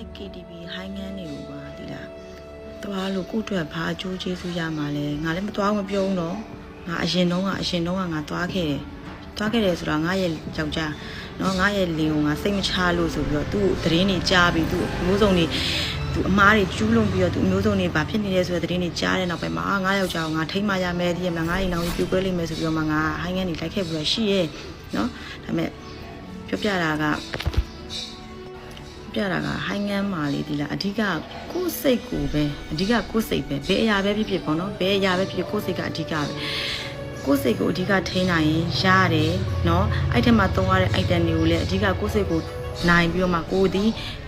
အဲ့ KTV ဟိုင်းငန်းတွေကိုပါဒီလားသွားလို့ကိုယ့်အတွက်ဘာအကျိုးကျေးဇူးရမှာလဲငါလည်းမသွားဘူးမပြောဘူးနော်ငါအရင်တုန်းကအရင်တုန်းကငါသွားခဲ့တယ်သွားခဲ့တယ်ဆိုတော့ငါရဲ့ယောက်ျားနော်ငါရဲ့လင်ကိုငါစိတ်မချလို့ဆိုပြီးတော့သူ့သတင်းတွေကြားပြီးသူ့မျိုးစုံတွေသူအမားတွေကျူးလွန်ပြီးတော့သူမျိုးစုံတွေဘာဖြစ်နေလဲဆိုတဲ့သတင်းတွေကြားတဲ့နောက်ပိုင်းမှာအာငါယောက်ျားကိုငါထိမ့်မရမယ်ဒီရမငါအိမ်အောင်ပြိုကွဲလိမ့်မယ်ဆိုပြီးတော့မှငါဟိုင်းငန်းတွေလိုက်ခဲ့ပြီးတော့ရှိရဲ့နော်ဒါပေမဲ့ပြောပြတာက ပြတာကဟိုင်းငန်းမာလေးဒီလားအဓိကကိုယ်စိတ်ကိုပဲအဓိကကိုယ်စိတ်ပဲဘယ်အရာပဲဖြစ်ဖြစ်ပေါ့နော်ဘယ်အရာပဲဖြစ်ဖြစ်ကိုယ်စိတ်ကအဓိကပဲကိုယ်စိတ်ကိုအဓိကထိန်းနိုင်ရင်ရတယ်နော်အဲ့ထက်မှသုံးရတဲ့ item တွေကိုလည်းအဓိကကိုယ်စိတ်ကိုနိုင်ပြီးတော့မှကိုယ်ဒီ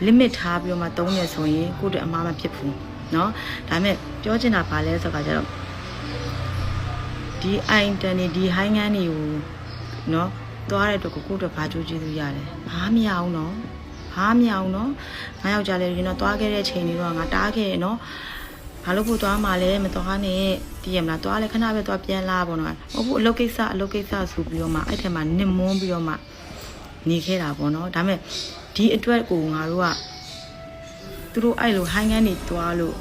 limit ထားပြီးတော့မှသုံးရဆိုရင်ကိုယ့်အတွက်အမှားမဖြစ်ဘူးနော်ဒါပေမဲ့ပြောချင်တာဘာလဲဆိုတော့ကျတော့ဒီ item တွေဒီ high gun တွေကိုနော်သွားတဲ့အတွက်ကိုကိုယ့်အတွက်ဘာကြိုးကျေးဇူးရလဲဘာမရအောင်နော် ဘာမရအောင်နော်ငါယောက်ျားလေးရင်တော့သွားခဲ့တဲ့ချိန်တွေတော့ငါတားခဲ့ရနော်ဘာလို့ဖို့သွားမှလဲမသွားနဲ့တည်ရမလားသွားလဲခဏပဲသွားပြန်လာပေါ့နော်မဟုတ်ဘူးအလုပ်ကိစ္စအလုပ်ကိစ္စဆိုပြီးတော့မှအဲ့ထက်မှနစ်မွန်းပြီးတော့မှနေခဲ့တာပေါ့နော်ဒါပေမဲ့ဒီအတွက်ကိုငါတို့ကသူတို့အဲ့လိုဟိုင်းငန်းနေသွားလို့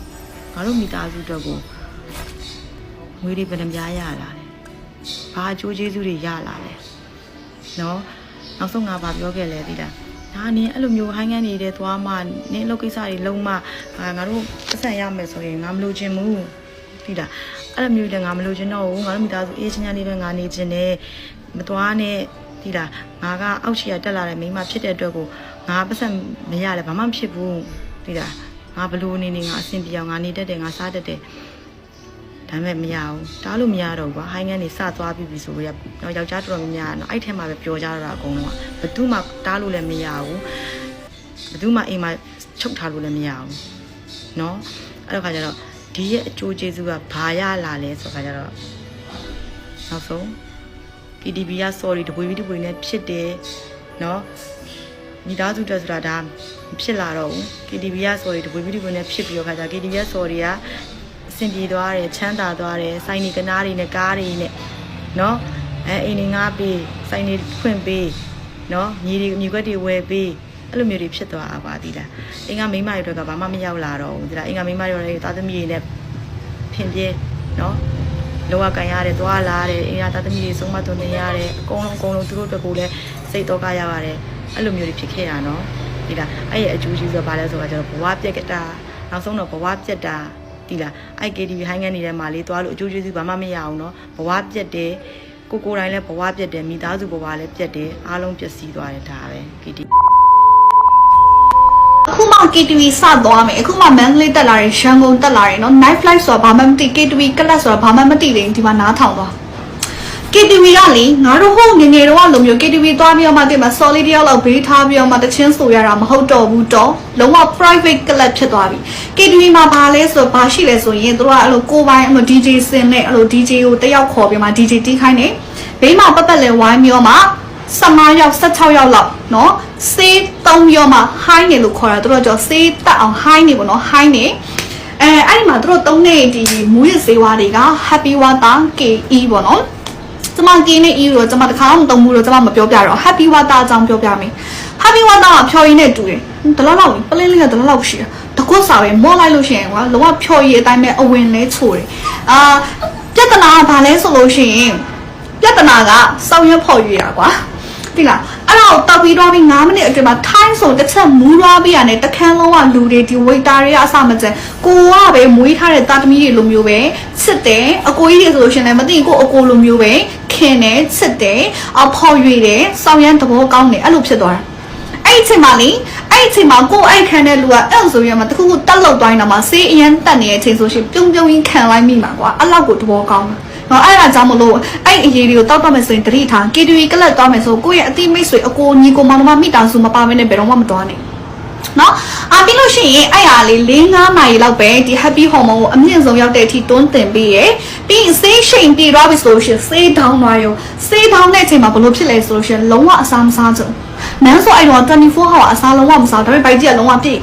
ငါတို့မိသားစုအတွက်ကိုငွေတွေဘယ်နှပြားရလာလဲဘာအကျိုးကျေးဇူးတွေရလာလဲနော်နောက်ဆုံးငါဗာပြောခဲ့လဲသိလား ဒါနင်းအဲ့လိုမျိုးဟိုင်းငန်းနေတဲ့သွားမှနင်းအလုပ်ကိစ္စတွေလုံးမဟာငါတို့ပတ်စံရမယ်ဆိုရင်ငါမလိုချင်ဘူးသိလားအဲ့လိုမျိုးတွေငါမလိုချင်တော့ဘူးငါတို့မိသားစုအေးချမ်းချမ်းလေးပဲငါနေချင်တယ်မသွားနဲ့သိလားငါကအောက်ချီကတက်လာတဲ့မိန်းမဖြစ်တဲ့အတွက်ကိုငါပတ်စံမရလဲဘာမှမဖြစ်ဘူးသိလားငါဘလို့နေနေငါအဆင်ပြေအောင်ငါနေတတ်တယ်ငါစားတတ်တယ် ဒါပေမဲ့မရဘူးတားလို့မရတော့ဘူးကွာဟိုင်းငန်းနေစသွားပြီပြီဆိုတော့တော့ယောက်ျားတော်တော်များများနော်အဲ့ထဲမှာပဲပျော်ကြတော့တာအကုန်လုံးကဘသူမှတားလို့လည်းမရဘူးဘသူမှအိမ်မှာချုပ်ထားလို့လည်းမရဘူးเนาะအဲ့တော့ခါကျတော့ဒီရဲ့အကျိုးကျေးဇူးကဘာရလာလဲဆိုတော့ခါကျတော့နောက်ဆုံး KTV က sorry တပွေပြီးတပွေနဲ့ဖြစ်တယ်เนาะမိသားစုတက်ဆိုတာဒါမဖြစ်လာတော့ဘူး KTV က sorry တပွေပြီးတပွေနဲ့ဖြစ်ပြီးတော့ခါကျ KTV က sorry ကအ ဆင်ပြေသွားတယ်ချမ်းသာသွားတယ်စိုင်းနေကနားတွေနဲ့ကားတွေနဲ့เนาะအဲအိမ်တွေငားပေးစိုင်းနေဖွင့်ပေးเนาะညီတွေညီကွက်တွေဝယ်ပေးအဲ့လိုမျိုးတွေဖြစ်သွားတာပါဒီလားအင်္ဂါမိန်းမတွေတော့ကဘာမှမရောက်လာတော့ဘူးဒီလားအင်္ဂါမိန်းမတွေတော့သားသမီးတွေနဲ့ဖင်ပြေเนาะလောကကန်ရတယ်သွားလာတယ်အင်္ဂါသားသမီးတွေဆုံးမသွန်နေရတယ်အကုန်လုံးအကုန်လုံးသူတို့အတွက်ကိုလည်းစိတ်တော့ကရပါတယ်အဲ့လိုမျိုးတွေဖြစ်ခဲ့တာเนาะဒီလားအဲ့ရဲ့အကျိုးကြီးဆိုတော့ဘာလဲဆိုတော့ကျတော့ဘဝပြက်ကတာနောက်ဆုံးတော့ဘဝပြက်တာ တိလားအဲ့ KTV ဟိုင်းငန်းနေထဲမှာလေသွားလို့အကျိုးကျေးဇူးဘာမှမရအောင်နော်ဘဝပြက်တယ်ကိုကိုတိုင်းလည်းဘဝပြက်တယ်မိသားစုဘဝလည်းပြက်တယ်အားလုံးပျက်စီးသွားတယ်ဒါပဲ KTV အခုမှ KTV စသွားမယ်အခုမှမန္တလေးတက်လာတယ်ရန်ကုန်တက်လာတယ်နော် night flight ဆိုတာဘာမှမသိ KTV ကလပ်ဆိုတာဘာမှမသိသေးဘူးဒီမှာနားထောင်သွား KTV ကလေငါတို့ဟိုငငယ်တော့လိုမျိုး KTV သွားပြီးတော့မှတင်မှာ solid တယောက်လောက်ဘေးထားပြီးတော့မှတချင်းဆိုရတာမဟုတ်တော့ဘူးတော့လုံးဝ private club ဖြစ်သွားပြီ KTV မှာဘာလဲဆိုဘာရှိလဲဆိုရင်တို့ကအဲ့လိုကိုပိုင်းအဲ့လို DJ စင်နဲ့အဲ့လို DJ ကိုတယောက်ခေါ်ပြီးမှ DJ တီးခိုင်းနေဘေးမှာပတ်ပတ်လဲဝိုင်းပြီးတော့မှ15ယောက်16ယောက်လောက်เนาะစေး3ယောက်မှ high နေလို့ခေါ်တာတို့တော့ကြောစေးတက်အောင် high နေပေါ့เนาะ high နေအဲအဲ့ဒီမှာတို့သုံးနေဒီမူရစေဝါတွေက Happy Water KE ပေါ့နော် ကျမကင်းနေ E တော့ကျမတခါမှမသုံးဘူးတော့ကျမမပြောပြတော့ Happy Water အကြောင်းပြောပြမယ် Happy Water ကဖြော်ရည်နဲ့တူတယ်ဒလောက်လောက်ပလင်းလေးကဒလောက်လောက်ရှိတယ်တကွတ်စာပဲမော့လိုက်လို့ရှိရင်ကွာလုံးဝဖြော်ရည်အတိုင်းပဲအဝင်လဲချိုတယ်အာပြဿနာကဘာလဲဆိုလို့ရှိရင်ပြဿနာကစောင်းရွက်ဖော်ရည်တာကွာတိလားအဲ့ဒါကိုတောက်ပြီးတော့ပြီး9မိနစ်အတွင်းမှာ time ဆိုတစ်ချက်မူးသွားပြီးရတယ်တခန်းလုံးကလူတွေဒီ waiter တွေကအစမကျန်ကိုကပဲမွေးထားတဲ့တာသမီတွေလိုမျိုးပဲစစ်တယ်အကိုကြီးတွေဆိုလို့ရှရင်လည်းမသိရင်ကိုအကိုလိုမျိုးပဲ ခင်တယ်စစ်တယ်အဖော်ရွေတယ်စောင်းရမ်းသဘောကောင်းတယ်အဲ့လိုဖြစ်သွားတာအဲ့ဒီအချိန်မှာလေအဲ့ဒီအချိန်မှာကိုအဲ့ခံတဲ့လူကအဲ့ဆိုရင်မှတခုခုတက်လောက်တိုင်းတော့မှဆေးအရန်တက်နေတဲ့အချိန်ဆိုရှင်ပြုံပြုံရင်းခံလိုက်မိမှာကွာအဲ့လောက်ကိုသဘောကောင်းတာနော်အဲ့ဒါကြောင့်မလို့အဲ့အရေးတွေကိုတောက်တော့မယ်ဆိုရင်တတိထား KTV ကလပ်သွားမယ်ဆိုကိုယ့်ရဲ့အတိမိတ်ဆွေအကိုညီကိုမောင်နှမမိသားစုမပါဘဲနဲ့ဘယ်တော့မှမသွားနဲ့ နော်အာပြီးလို့ရှိရင်အဲ့ဟာလေး၄၅နာရီလောက်ပဲဒီ happy hormone ကိုအမြင့်ဆုံးရောက်တဲ့အထိတွန်းတင်ပေးရယ်ပြီးရင်ဆေးရှိန်တည်သွားပြီဆိုလို့ရှိရင်ဆေးတောင်းသွားရောဆေးတောင်းတဲ့အချိန်မှာဘယ်လိုဖြစ်လဲဆိုလို့ရှိရင်လုံးဝအစားမစားကြဘူးနန်းဆိုအဲ့တော့24 hour အစားလုံးဝမစားဒါပေမဲ့ဗိုက်ကြီးကလုံးဝပြည့်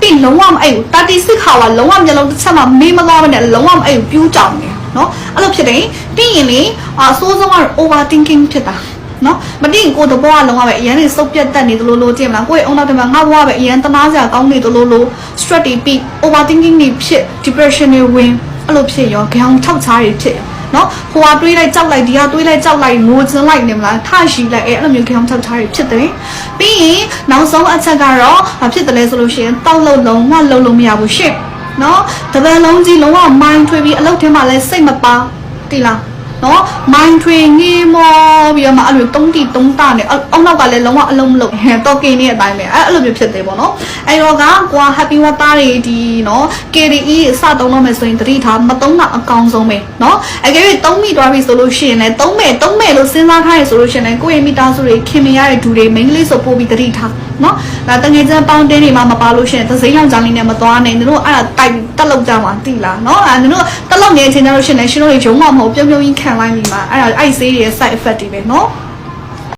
ပြီးလုံးဝမအဲ့ဘူး36 hour လုံးဝမျက်လုံးတစ်ချက်မှမေးမသွားဘဲနဲ့လုံးဝမအဲ့ဘူးပြူးကြောင်နေနော်အဲ့လိုဖြစ်တယ်ပြီးရင်လေအဆိုးဆုံးကတော့ overthinking ဖြစ်တာ နော်မတိရင်ကိုယ်တဘောကလုံးဝပဲအရန်နေစုပ်ပြတ်တက်နေသလိုလိုကြည့်မလားကိုယ့်ရဲ့အုံနောက်ထဲမှာငါဘဝပဲအရန်တနာစရာကောင်းနေသလိုလို stress တွေပြီး overthinking တွေဖြစ် depression တွေဝင်အဲ့လိုဖြစ်ရောခေါင်းထောက်ချားတွေဖြစ်ရောနော်ဟိုဟာတွေးလိုက်ကြောက်လိုက်ဒီဟာတွေးလိုက်ကြောက်လိုက်ငိုချင်လိုက်နေမလားထရှိလိုက်အဲ့လိုမျိုးခေါင်းထောက်ချားတွေဖြစ်တယ်ပြီးရင်နောက်ဆုံးအချက်ကတော့ဘာဖြစ်တယ်လဲဆိုလို့ရှိရင်တောက်လုံးလုံးဝလုံးလုံးမရဘူးရှင့်နော်တပန်လုံးကြီးလုံးဝ mind ထွေးပြီးအလုပ်ထဲမှာလည်းစိတ်မပါတိလား နော် mind ထွေးငေးမောပြီးတော့မှအဲ့လိုတုံးတိတုံးတာနေအောက်နောက်ကလည်းလုံးဝအလုံးမလုံးဟဲတော့ကိနေတဲ့အတိုင်းပဲအဲ့အဲ့လိုမျိုးဖြစ်တယ်ပေါ့နော်အဲ့တော့ကကွာ happy water တွေဒီနော် KDE စတုံးတော့မယ်ဆိုရင်တတိထားမတုံးတာအကောင်ဆုံးပဲနော်အကယ်၍တုံးမိသွားပြီဆိုလို့ရှိရင်လည်းတုံးမယ်တုံးမယ်လို့စဉ်းစားထားရဆိုလို့ရှိရင်လည်းကိုယ့်ရဲ့မိသားစုတွေခင်မရတဲ့ဒူတွေမိန်းကလေးဆိုပို့ပြီးတတိထား နော်ဒါတငယ်ချင်းပေါင်းတင်းတွေမှမပါလို့ရှိရင်သစိမ်းလောင်ကြောင်လေးနဲ့မသွားနိုင်တို့အဲ့ဒါတိုက်တက်လောက်ကြမှာတိလားနော်အဲ့တို့တက်လောက်နေတဲ့အချိန်ကျတော့ရှင်လည်းရှင်တို့တွေဂျုံမှမဟုတ်ပြုံးပြုံးကြီးခံလိုက်မိမှာအဲ့ဒါအဲ့ဒီဆေးတွေရဲ့ side effect တွေပဲနော်